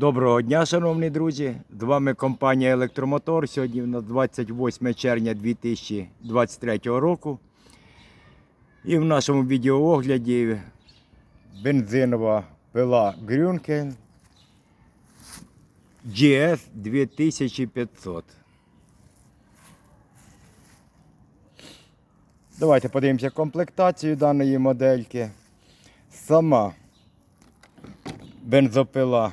Доброго дня, шановні друзі! З вами компанія Електромотор. Сьогодні на 28 червня 2023 року. І в нашому відеоогляді бензинова пила Грюнкель GS 2500. Давайте подивимося комплектацію даної модельки. Сама бензопила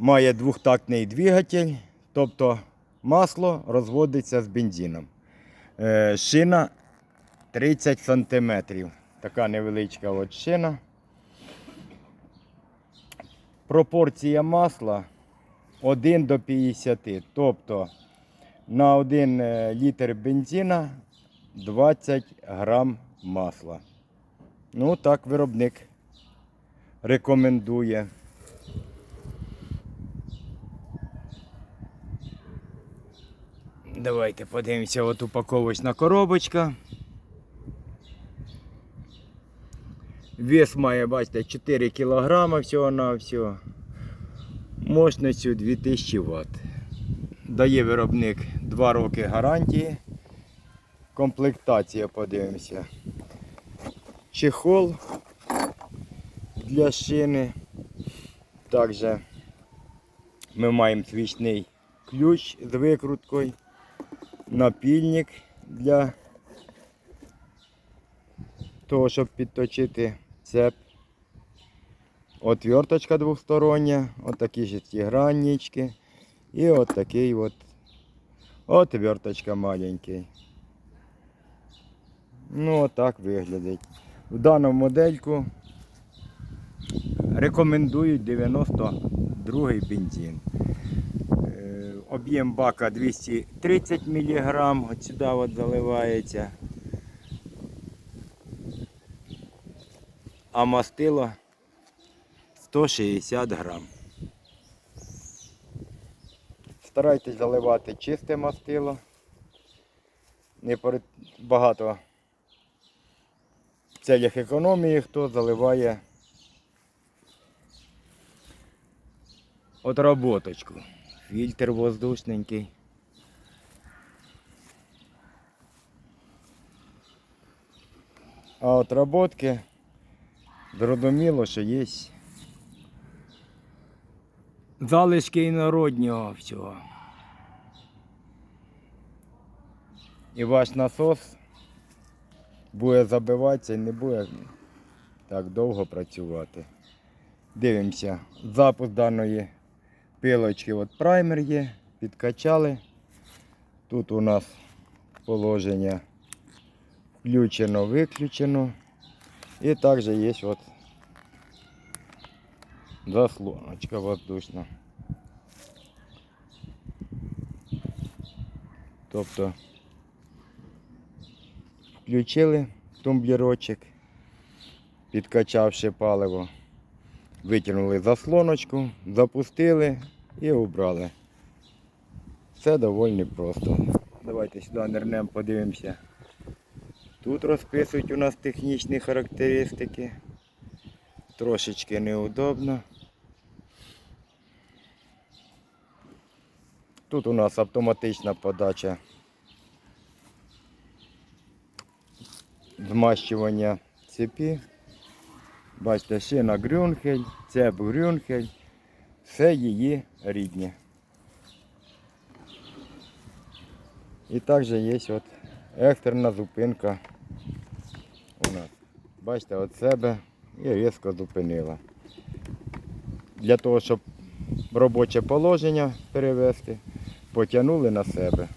має двохтактний двигатель, тобто масло розводиться з бензином. Е, Шина 30 см. Така невеличка от шина. Пропорція масла 1 до 50. Тобто на 1 літр бензина 20 грам масла. Ну так виробник рекомендує. Давайте подивимося, от упаковочна коробочка. Вес має, бачите, 4 кг всього на всього. Мощністю 2000 Вт. Дає виробник 2 роки гарантії. Комплектація подивимося. Чехол для шини. Також ми маємо свічний ключ з викруткою, напільник для того, щоб підточити цеп. Отверточка двостороння, отакі шестиграннички і отакий от отверточка маленький. Ну, отак виглядить. В дану модельку рекомендують 92-й бензин. Об'єм бака 230 мг, от сюди от заливається. А мастило 160 грам. Старайтесь заливати чисте мастило. Не багато в целях економії, хто заливає отработочку. Фільтр воздушненький. А отработки зрозуміло, що є залишки інороднього всього. І ваш насос буде забиватися і не буде так довго працювати. Дивимося, запуск даної пилочки, от праймер є, підкачали. Тут у нас положення включено, виключено. І також є от заслоночка воздушна. Тобто включили тумблерочок, підкачавши паливо. Витягнули заслоночку, запустили і убрали. Все доволі просто. Давайте сюди нирнемо, подивимося. Тут розписують у нас технічні характеристики. Трошечки неудобно. Тут у нас автоматична подача змащування цепі. Бачите, шина Грюнхель, цеп Грюнхель, все її рідні. І також є от екстрена зупинка у нас. Бачите, от себе і різко зупинила. Для того, щоб робоче положення перевести, потягнули на себе.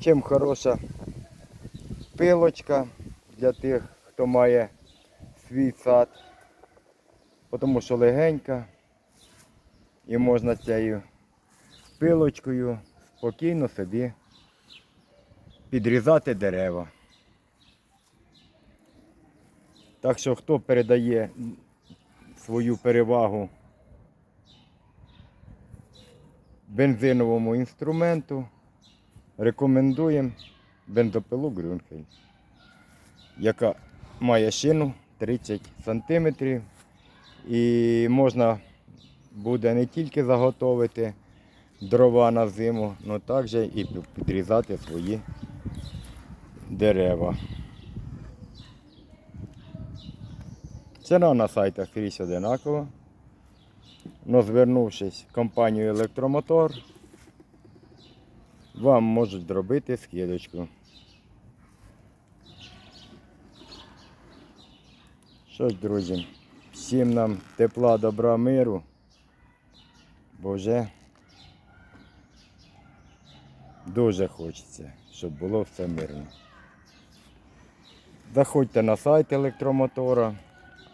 Чим хороша пилочка для тих, хто має свій сад, тому що легенька і можна цією пилочкою спокійно собі підрізати дерева. Так що хто передає свою перевагу бензиновому інструменту, рекомендуємо бензопилу Грюнхель, яка має шину 30 сантиметрів. І можна буде не тільки заготовити дрова на зиму, але також і підрізати свої дерева. Ціна на сайтах скрізь одинакова. Но звернувшись в компанію Електромотор, вам можуть зробити скидочку. Що ж, друзі, всім нам тепла, добра, миру. Бо вже дуже хочеться, щоб було все мирно. Заходьте на сайт електромотора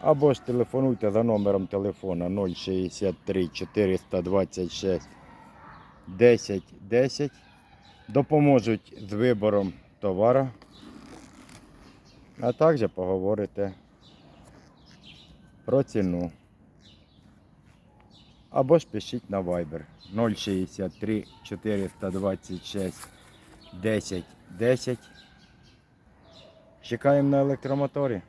або ж телефонуйте за номером телефона 063 426 10 10. Допоможуть з вибором товару, а також поговорите про ціну. Або ж пишіть на Viber 063 426 10 10. Чекаємо на електромоторі.